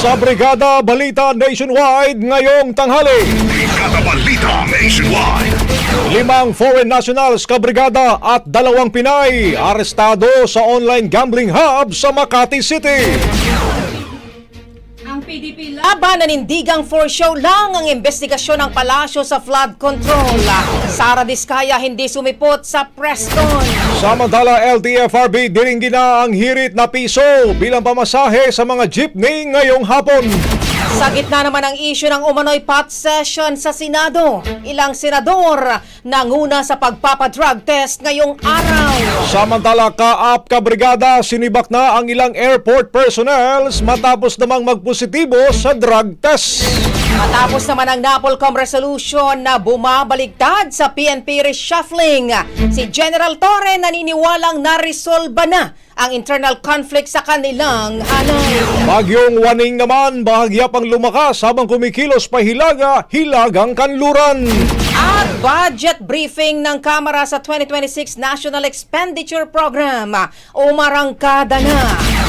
Sa Brigada Balita Nationwide ngayong tanghali. Brigada Balita Nationwide. Limang foreign nationals kabrigada at dalawang Pinay arestado sa online gambling hub sa Makati City. PDP laban nanindigang for show lang ang investigasyon ng palasyo sa flood control. Sara Diskaya hindi sumipot sa Preston. Samantala LTFRB diringgin na ang hirit na piso bilang pamasahe sa mga jeepney ngayong hapon. Sa gitna naman ang issue ng umano'y pot session sa Senado. Ilang senador nanguna sa pagpapadrug test ngayong araw. Samantala kaap kabrigada sinibak na ang ilang airport personnel matapos namang magpositibo sa drug test. Matapos naman ang NAPOLCOM resolution na bumabaligtad sa PNP reshuffling, si General Torre naniniwalang naresolba na ang internal conflict sa kanilang hanay. Bagyong Waning naman bahagya pang lumakas habang kumikilos pa hilaga, hilagang kanluran. At budget briefing ng Kamara sa 2026 National Expenditure Program. Umarangkada na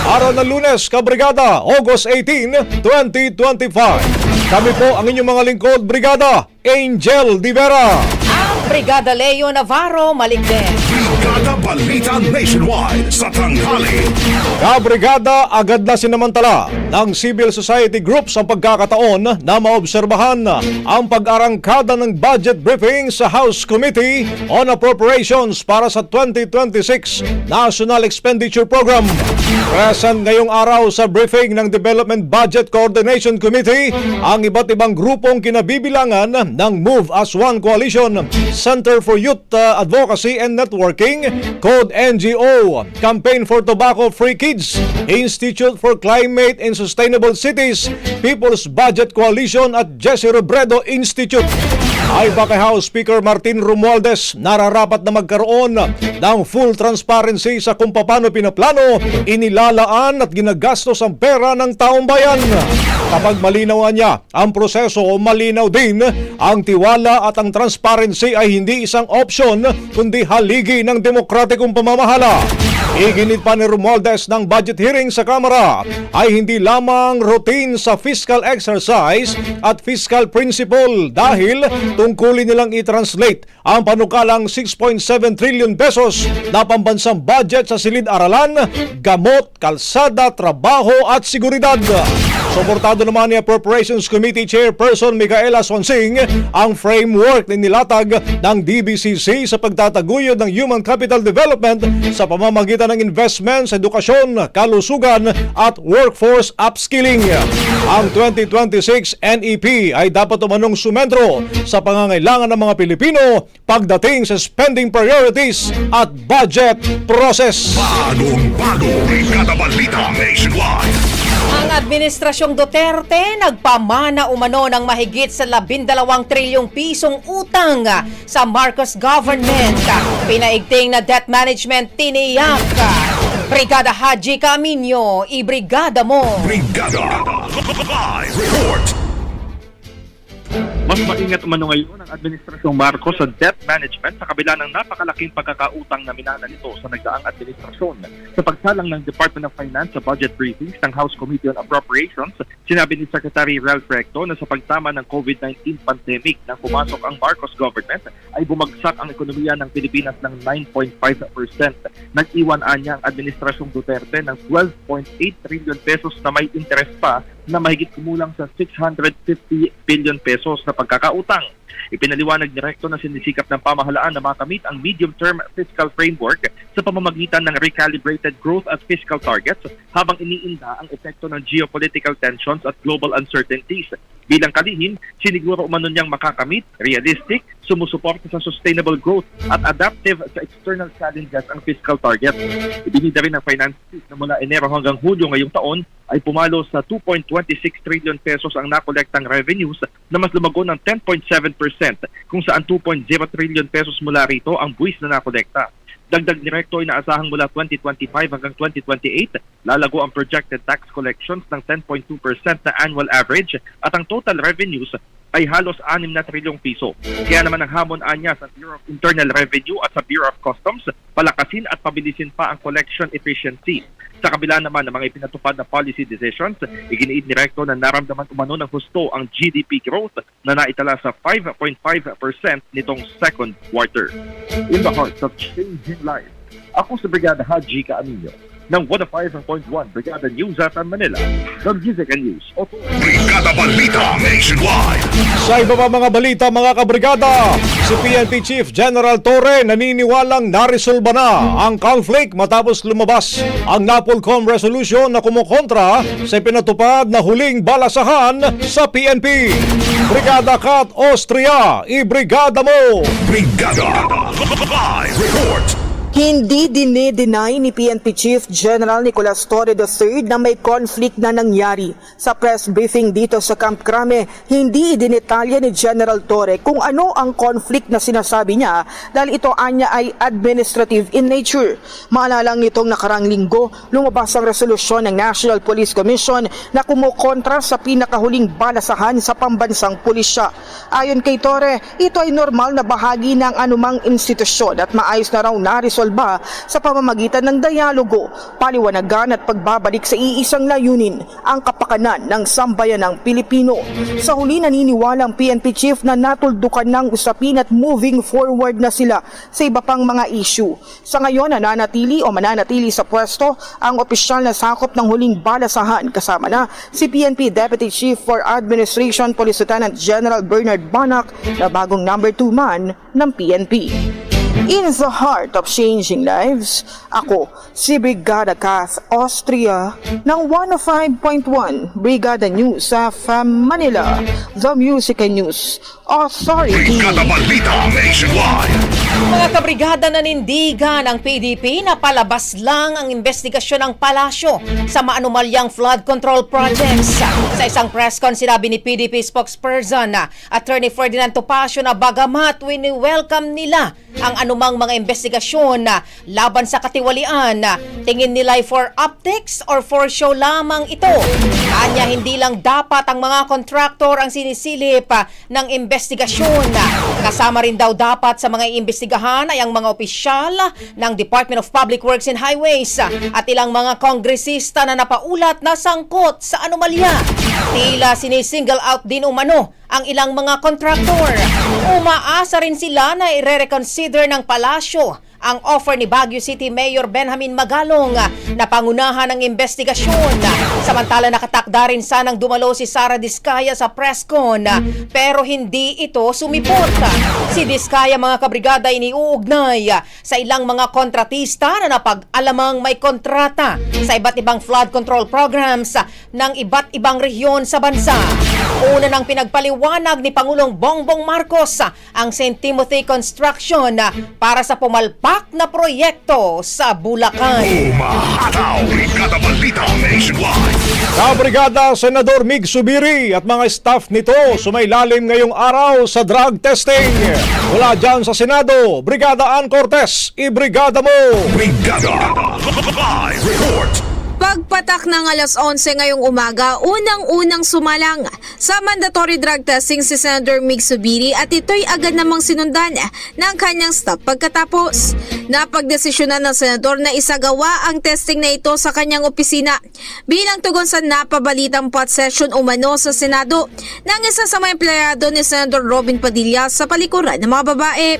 Araw ng lunes, Kabrigada, August 18, 2025. Kami po ang inyong mga lingkod, Brigada Angel Divera. Brigada Leo Navarro Maligden. Brigada Balita Nationwide. Sa tanghali. Kabrigada agad na sinamantala ng civil society groups ang pagkakataon na maobserbahan ang pag-arangkada ng budget briefing sa House Committee on Appropriations para sa 2026 National Expenditure Program. Present ngayong araw sa briefing ng Development Budget Coordination Committee ang iba't ibang grupong kinabibilangan ng Move as One Coalition Center for Youth uh, Advocacy and Networking, Code NGO, Campaign for Tobacco Free Kids, Institute for Climate and Sustainable Cities, People's Budget Coalition at Jesse Robredo Institute. Ay ba kay House Speaker Martin Romualdez nararapat na magkaroon ng full transparency sa kung paano pinaplano, inilalaan at ginagastos ang pera ng taong bayan. Kapag malinaw niya ang proseso, malinaw din ang tiwala at ang transparency ay hindi isang option kundi haligi ng demokratikong pamamahala. Iginit pa ni Romualdez ng budget hearing sa Kamara ay hindi lamang routine sa fiscal exercise at fiscal principle dahil tungkulin nilang i-translate ang panukalang 6.7 trillion pesos na pambansang budget sa silid-aralan, gamot, kalsada, trabaho at seguridad. Suportado naman ni Appropriations Committee Chairperson Micaela Swansing ang framework na nilatag ng DBCC sa pagtataguyod ng human capital development sa pamamagitan ng investment sa edukasyon, kalusugan at workforce upskilling. Ang 2026 NEP ay dapat umanong sumentro sa pangangailangan ng mga Pilipino pagdating sa spending priorities at budget process. Bagong bago, Brigada Balita Nationwide. Ang Administrasyong Duterte nagpamana umano ng mahigit sa 12 trilyong pisong utang sa Marcos government. Pinaigting na debt management tiniyak. Brigada Haji Camino, ibrigada mo. Brigada Live Report. Mas maingat umano ngayon ang Administrasyong Marcos sa debt management sa kabila ng napakalaking pagkakautang na minana nito sa nagdaang administrasyon. Sa pagsalang ng Department of Finance sa budget briefings ng House Committee on Appropriations, sinabi ni Secretary Ralph Recto na sa pagtama ng COVID-19 pandemic na pumasok ang Marcos government ay bumagsak ang ekonomiya ng Pilipinas ng 9.5%. Nag-iwan anya ang Administrasyong Duterte ng 12.8 trillion pesos na may interest pa na mahigit kumulang sa 650 billion pesos na pagkakautang. Ipinaliwanag ni Recto na sinisikap ng pamahalaan na makamit ang medium-term fiscal framework sa pamamagitan ng recalibrated growth at fiscal targets habang iniinda ang epekto ng geopolitical tensions at global uncertainties. Bilang kalihim, siniguro umano niyang makakamit, realistic, sumusuporta sa sustainable growth at adaptive sa external challenges ang fiscal target. Ibinida rin ng finance na mula Enero hanggang Hulyo ngayong taon ay pumalo sa 2.26 trillion pesos ang nakolektang revenues na mas lumago ng 10.7% kung saan 2.0 trillion pesos mula rito ang buwis na nakolekta. Dagdag ni Recto ay inaasahang mula 2025 hanggang 2028, lalago ang projected tax collections ng 10.2% na annual average at ang total revenues ay halos 6 na trilyong piso. Kaya naman ang hamon anya sa Bureau of Internal Revenue at sa Bureau of Customs, palakasin at pabilisin pa ang collection efficiency. Sa kabila naman ng mga ipinatupad na policy decisions, iginiit ni Recto na naramdaman umano ng husto ang GDP growth na naitala sa 5.5% nitong second quarter. In the heart of changing life, ako si Brigada Haji Kaaminyo ng 105.1 Brigada News at Manila, the Music and News. Brigada Balita Nationwide. Sa iba pa mga balita mga kabrigada, si PNP Chief General Torre naniniwalang naresolba na ang conflict matapos lumabas ang NAPOLCOM resolution na kumukontra sa pinatupad na huling balasahan sa PNP. Brigada Kat Austria, ibrigada mo! Brigada Live Report. Hindi dinideny ni PNP Chief General Nicolas Torre III na may conflict na nangyari. Sa press briefing dito sa Camp Crame, hindi idinetalya ni General Torre kung ano ang conflict na sinasabi niya dahil ito anya ay administrative in nature. Maalala nitong nakarang linggo, lumabas ang resolusyon ng National Police Commission na kumukontra sa pinakahuling balasahan sa pambansang pulisya. Ayon kay Torre, ito ay normal na bahagi ng anumang institusyon at maayos na raw naresolba sa pamamagitan ng dialogo, paliwanagan at pagbabalik sa iisang layunin, ang kapakanan ng sambayanang Pilipino. Sa huli naniniwala ang PNP chief na natuldukan ng usapin at moving forward na sila sa iba pang mga issue. Sa ngayon, nananatili o mananatili sa pwesto ang opisyal na sakop ng huling balasahan kasama na si PNP Deputy Chief for Administration Police Lieutenant General Bernard Banak na bagong number 2 man ng PNP. In the heart of changing lives, ako si Brigada Kath Austria ng 105.1 Brigada News sa Manila, The Music and News Authority. Brigada Balita Nationwide. Mga kabrigada nanindigan ng PDP na palabas lang ang investigasyon ng palasyo sa maanumalyang flood control projects. Sa isang press con, sinabi ni PDP spokesperson na Attorney Ferdinand Topacio na bagamat wini-welcome nila ang anumang mga investigasyon na laban sa katiwalian, tingin nila for optics or for show lamang ito. Kanya hindi lang dapat ang mga kontraktor ang sinisilip ng investigasyon. Kasama rin daw dapat sa mga iimbestigahan ay ang mga opisyal ng Department of Public Works and Highways at ilang mga kongresista na napaulat na sangkot sa anomalya. Tila sinisingle out din umano ang ilang mga kontraktor. Umaasa rin sila na i-reconsider ng palasyo ang offer ni Baguio City Mayor Benjamin Magalong na pangunahan ng investigasyon. Samantala nakatakda rin sanang dumalo si Sara Diskaya sa presscon pero hindi ito sumipot. Si Diskaya mga kabrigada iniuugnay sa ilang mga kontratista na napag-alamang may kontrata sa iba't ibang flood control programs ng iba't ibang rehiyon sa bansa. Una nang pinagpaliwanag ni Pangulong Bongbong Marcos ang St. Timothy Construction para sa pumalpak na proyekto sa Bulacan. Umahataw. Brigada Balita Nationwide. Kabrigada Senador Mig Subiri at mga staff nito sumailalim ngayong araw sa drug testing. Mula dyan sa Senado, Brigada Ann Cortez, ibrigada mo! Brigada. Live report. Pagpatak ng alas 11 ngayong umaga, unang-unang sumalang sa mandatory drug testing si Senator Mig Subiri at ito'y agad namang sinundan ng kanyang staff pagkatapos. Napagdesisyonan ng senador na isagawa ang testing na ito sa kanyang opisina bilang tugon sa napabalitang pot session umano sa Senado ng isa sa mga empleyado ni Senator Robin Padilla sa palikuran ng mga babae.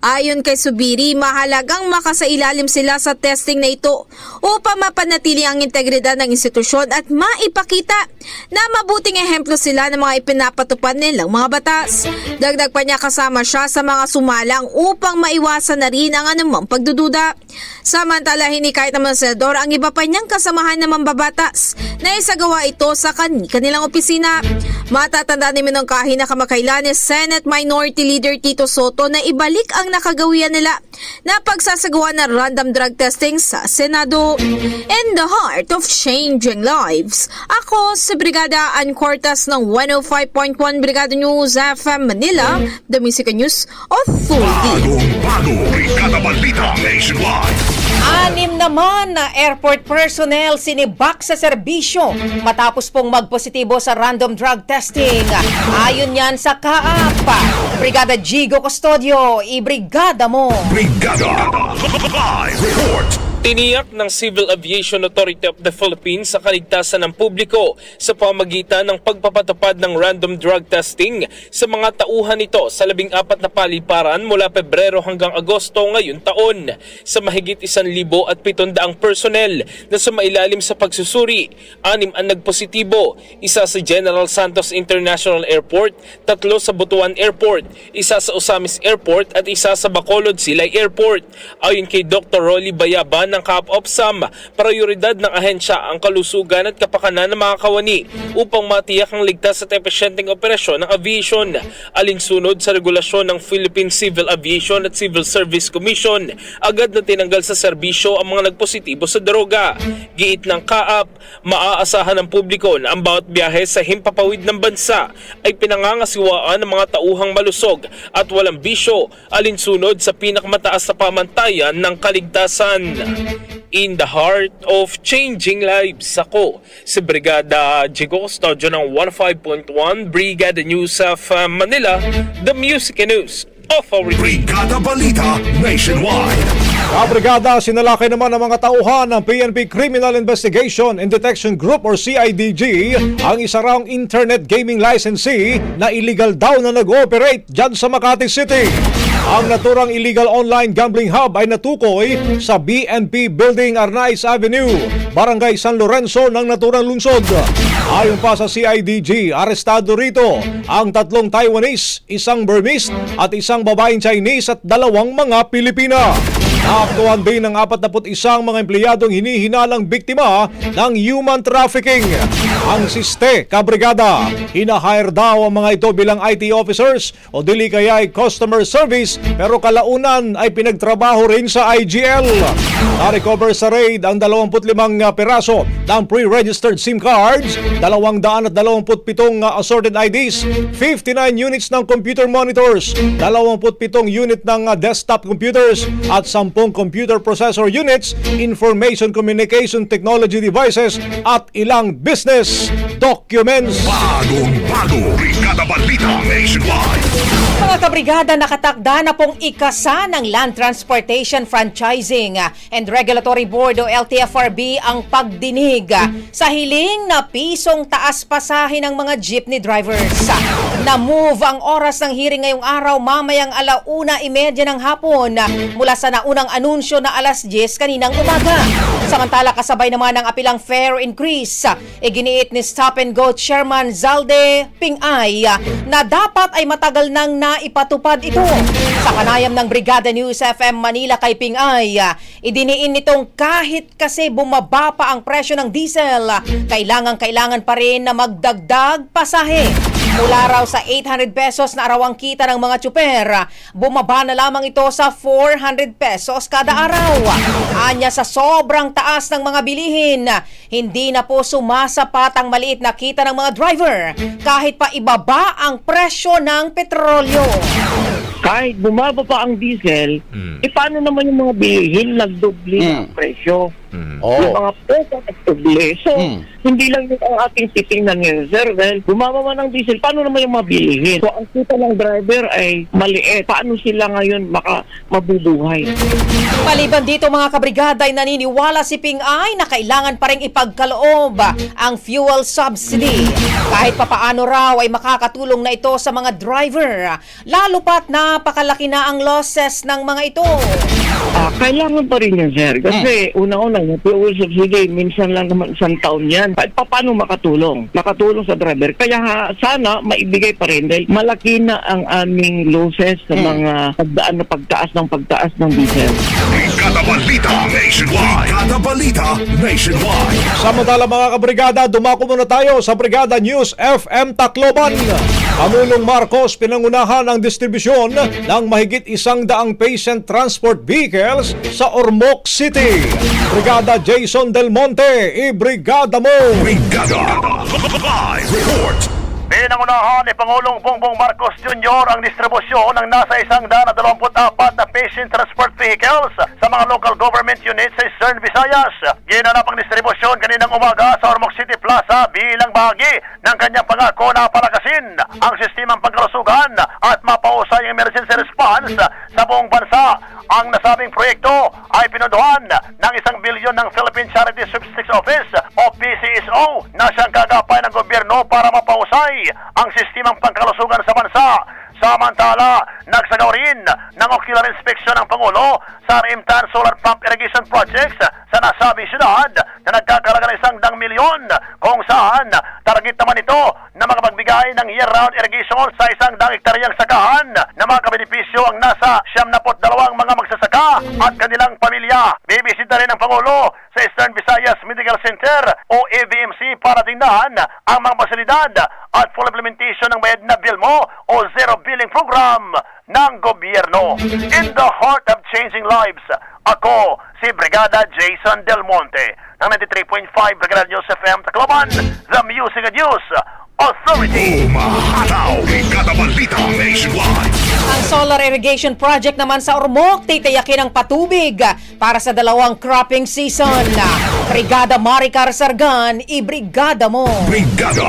Ayon kay Subiri, mahalagang makasailalim sila sa testing na ito upang mapanatili ang integridad ng institusyon at maipakita na mabuting ehemplo sila ng mga ipinapatupad nilang mga batas. Dagdag pa niya kasama siya sa mga sumalang upang maiwasan na rin ang anumang pagdududa. Samantala, hinikayat naman ng senador ang iba pa niyang kasamahan ng mambabatas na isagawa ito sa kani kanilang opisina. Matatanda ni Minongkahi na kamakailan ni Senate Minority Leader Tito Soto na ibalik ang nakagawian nila na pagsasagawa ng random drug testing sa Senado. In the heart of changing lives, ako si Brigada Ann Cortas ng 105.1 Brigada News FM Manila, The Music News Authority. Bagong bago. Brigada Balita Nationwide. Anim naman na airport personnel sinibak sa serbisyo matapos pong magpositibo sa random drug testing. Ayon yan sa KAAP. Brigada Gigo Custodio, ibrigada mo. Brigada. Live report. Tiniyak ng Civil Aviation Authority of the Philippines sa kaligtasan ng publiko sa pamagitan ng pagpapatupad ng random drug testing sa mga tauhan nito sa labing apat na paliparan mula Pebrero hanggang Agosto ngayon taon. Sa mahigit isan libo at pitundaang personnel na sumailalim sa pagsusuri, anim ang nagpositibo, isa sa General Santos International Airport, tatlo sa Butuan Airport, isa sa Osamis Airport at isa sa Bacolod Silay Airport. Ayon kay Dr. Rolly Bayaban ng Cap of Sam, prioridad ng ahensya ang kalusugan at kapakanan ng mga kawani upang matiyak ang ligtas at epesyenteng operasyon ng aviation. Alinsunod sa regulasyon ng Philippine Civil Aviation at Civil Service Commission, agad na tinanggal sa serbisyo ang mga nagpositibo sa droga. Giit ng kaap, maaasahan ng publiko na ang bawat biyahe sa himpapawid ng bansa ay pinangangasiwaan ng mga tauhang malusog at walang bisyo alinsunod sa pinakamataas na pamantayan ng kaligtasan. In the heart of changing lives, ako si Brigada Jigo Custodio ng 105.1 Brigada News of uh, Manila, the Music and News Authority. Brigada Balita Nationwide. Kabrigada, sinalakay naman ng mga tauhan ng PNP Criminal Investigation and Detection Group or CIDG ang isa raong internet gaming licensee na illegal daw na nag-ooperate dyan sa Makati City. Ang naturang illegal online gambling hub ay natukoy sa BNP Building Arnaiz Avenue, Barangay San Lorenzo ng naturang lungsod. Ayon pa sa CIDG, arestado rito ang tatlong Taiwanese, isang Burmese at isang babaeng Chinese at dalawang mga Pilipina. Naaktuhan din ng 41 mga empleyadong hinihinalang biktima ng human trafficking. Ang siste, kabrigada, hinahire daw ang mga ito bilang IT officers o dili kaya ay customer service pero kalaunan ay pinagtrabaho rin sa IGL. Na-recover sa raid ang 25 peraso ng pre-registered SIM cards, 227 assorted IDs, 59 units ng computer monitors, 27 unit ng uh, desktop computers at 10 computer processor units, information communication technology devices at ilang business documents. Bagong bago, Brigada Balita Nationwide. Mga kabrigada, nakatakda na pong ikasa ng Land Transportation Franchising and Regulatory Board o LTFRB ang pagdinig sa hiling na pisong taas pasahe ng mga jeepney drivers. Na-move ang oras ng hearing ngayong araw mamayang alauna imedya ng hapon mula sa naunang anunsyo na alas 10 kaninang umaga. Samantala kasabay naman ang apilang fare increase, iginiit ni Stop and Go Chairman Zalde Pingay na dapat ay matagal nang naipatupad ito. Sa panayam ng Brigada News FM Manila kay Pingay, idiniin nitong kahit kasi bumaba pa ang presyo ng diesel, kailangan kailangan pa rin na magdagdag pasahe. Mula raw sa 800 pesos na arawang kita ng mga tsuper, bumaba na lamang ito sa 400 pesos kada araw. Anya sa sobrang taas ng mga bilihin, hindi na po sumasapat ang maliit na kita ng mga driver kahit pa ibaba ang presyo ng petrolyo. Kahit bumaba pa ang diesel, Hmm. eh paano naman yung mga bilihin nagdoble ang presyo? Hmm. Yung mga pesa nagdoble. So, hindi lang yun ang ating titingnan ngayon, sir. Dahil bumaba man ang diesel, paano naman yung mga bilihin? So, ang kita ng driver ay maliit. Paano sila ngayon maka mabubuhay? Maliban dito mga kabrigada ay naniniwala si Ping Ay na kailangan pa rin ipagkaloob ang fuel subsidy. Kahit papaano raw ay makakatulong na ito sa mga driver. Lalo pat napakalaki na ang losses ng mga ito. Ah, kailangan pa rin yan, sir. Kasi una-una, yung fuel subsidy, minsan lang naman isang taon yan. Pa- pa- paano makatulong? Makatulong sa driver. Kaya ha, sana maibigay pa rin dahil malaki na ang aming losses sa mga pagdaan na pagtaas ng pagtaas ng diesel. Brigada Balita Nationwide. Brigada Balita Nationwide. Samantala mga kabrigada, dumako muna tayo sa Brigada News FM Tacloban. Pangulong Marcos pinangunahan ang distribusyon ng mahigit isang daang patient transport vehicles sa Ormoc City. Brigada Jason Del Monte, i-brigada mo! Brigada. Live report. Pinangunahan ni Pangulong Bongbong Marcos Jr. ang distribusyon ng nasa isang 24 na patient transport vehicles sa mga local government units sa Eastern Visayas. Ginanap ang distribusyon kaninang umaga sa Ormoc City Plaza bilang bahagi ng kanyang pangako na palakasin ang sistemang pangkalusugan at mapausay ang emergency response sa buong bansa. Ang nasabing proyekto ay pinunduhan ng isang bilyon ng Philippine Charity Statistics Office o PCSO na siyang kagapay ng gobyerno para mapausay ang sistemang pangkalusugan sa bansa. Samantala, nagsagaw rin ng ocular inspection ng Pangulo sa Rimtan Solar Pump Irrigation Projects sa nasabing syudad na nagkakalaga ng isang dang milyon kung saan target naman ito na makapagbigay ng year-round irrigation sa isang dang hektaryang sakahan na mga kabenepisyo ang nasa 72 mga magsasaka at kanilang pamilya. Bibisita rin ng Pangulo sa Eastern Visayas Medical Center o AVMC para tingnan ang mga pasilidad at full implementation ng bayad na Bilmo o Zero Billing Program ng gobyerno. In the heart of changing lives, ako si Brigada Jason Del Monte ng 93.5 Brigada News FM Tacloban, The Music and News Authority. Umahataw. Brigada Balita Nationwide. Ang solar irrigation project naman sa Ormoc, titiyakin ang patubig para sa dalawang cropping season. Brigada Maricar Sargan, i-brigada mo. Brigada.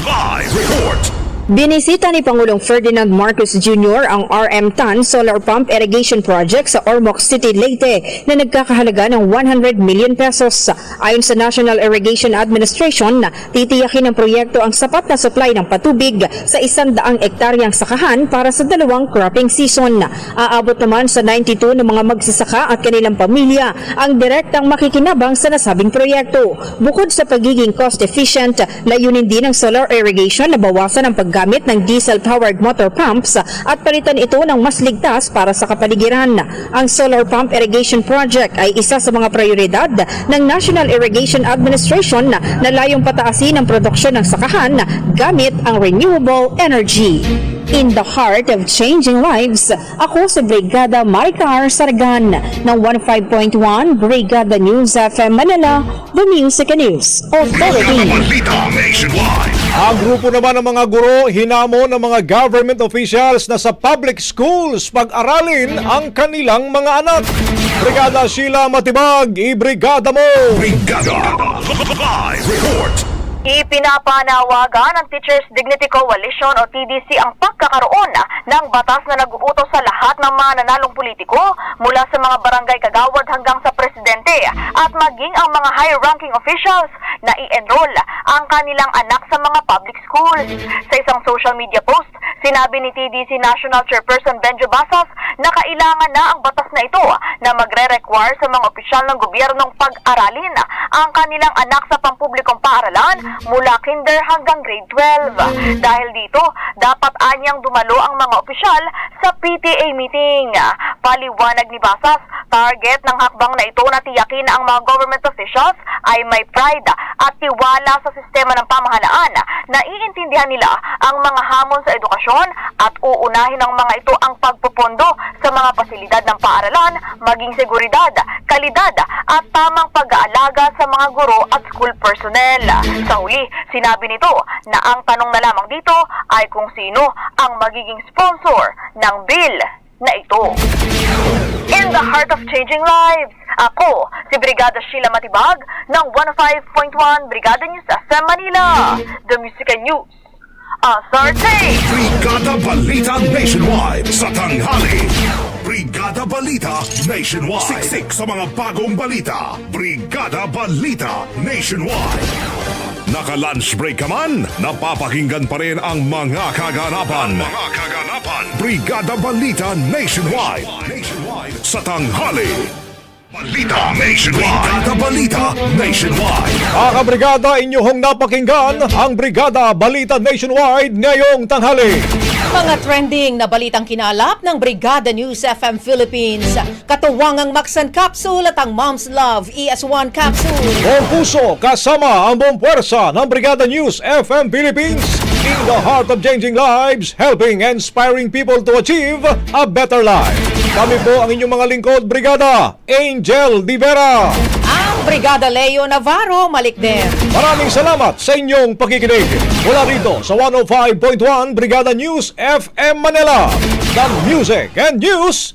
Live report. Binisita ni Pangulong Ferdinand Marcos Jr. ang RM TAN Solar Pump Irrigation Project sa Ormoc City, Leyte na nagkakahalaga ng 100 million pesos. Ayon sa National Irrigation Administration, titiyakin ng proyekto ang sapat na supply ng patubig sa isang daang ektaryang sakahan para sa dalawang cropping season. Aabot naman sa 92 ng mga magsasaka at kanilang pamilya ang direktang makikinabang sa nasabing proyekto. Bukod sa pagiging cost efficient, layunin din ng solar irrigation na bawasan ang paggamit ng diesel-powered motor pumps at palitan ito ng mas ligtas para sa kapaligiran. Ang Solar Pump Irrigation Project ay isa sa mga prioridad ng National Irrigation Administration na layong pataasin ang produksyon ng sakahan gamit ang renewable energy. In the heart of changing lives, ako si Brigada Maricar Sargan ng 15.1 Brigada News FM Manila, The Music and News Authority. Balita nationwide. Ang grupo naman ng mga guro hinamon ng mga government officials na sa public schools pag-aralin ang kanilang mga anak. Brigada Sheila Matibag, ibrigada mo! Brigada. Live report. Ipinapanawagan ng Teachers Dignity Coalition o TDC ang pagkakaroon ng batas na nag-uutos sa lahat ng mga nanalong politiko mula sa mga barangay kagawad hanggang sa presidente at maging ang mga high-ranking officials na i-enroll ang kanilang anak sa mga public schools. Sa isang social media post, sinabi ni TDC National Chairperson Benjo Basas na kailangan na ang batas na ito na magre-require sa mga opisyal ng gobyernong pag-aralin ang kanilang anak sa pampublikong paaralan mula kinder hanggang grade 12. Dahil dito, dapat anyang dumalo ang mga opisyal sa PTA meeting. Paliwanag ni Basas, target ng hakbang na ito na tiyakin ang mga government officials ay may pride at tiwala sa sistema ng pamahalaan na iintindihan nila ang mga hamon sa edukasyon at uunahin ng mga ito ang pagpupondo sa mga pasilidad ng paaralan, maging seguridad, kalidad at tamang pag-aalaga sa mga guro at school personnel. Sa huli, sinabi nito na ang tanong na lamang dito ay kung sino ang magiging sponsor ng bill na ito. In the heart of changing lives, ako, si Brigada Sheila Matibag ng 105.1 Brigada News SM Manila, The Music and News. Authority! Brigada Balita Nationwide sa tanghali. Brigada Balita Nationwide. Siksik sa mga bagong balita. Brigada Balita Nationwide. Naka-lunch break ka man, napapakinggan pa rin ang mga kaganapan. Mga kaganapan. Brigada Balita Nationwide. Nationwide sa tanghali. Balita Nationwide. Brigada Balita Nationwide. Mga kabrigada, inyong napakinggan ang Brigada Balita Nationwide ngayong tanghali. Mga trending na balitang kinalap ng Brigada News FM Philippines. Katuwang ang Maxan Capsule at ang Mom's Love ES1 Capsule. Buong puso kasama ang buong puwersa ng Brigada News FM Philippines in the heart of changing lives, helping and inspiring people to achieve a better life. Kami po ang inyong mga lingkod, Brigada Angel Divera. Ang Brigada Leo Navarro Malikder. Maraming salamat sa inyong pakikinig. Mula rito sa 105.1 Brigada News FM Manila, the Music and News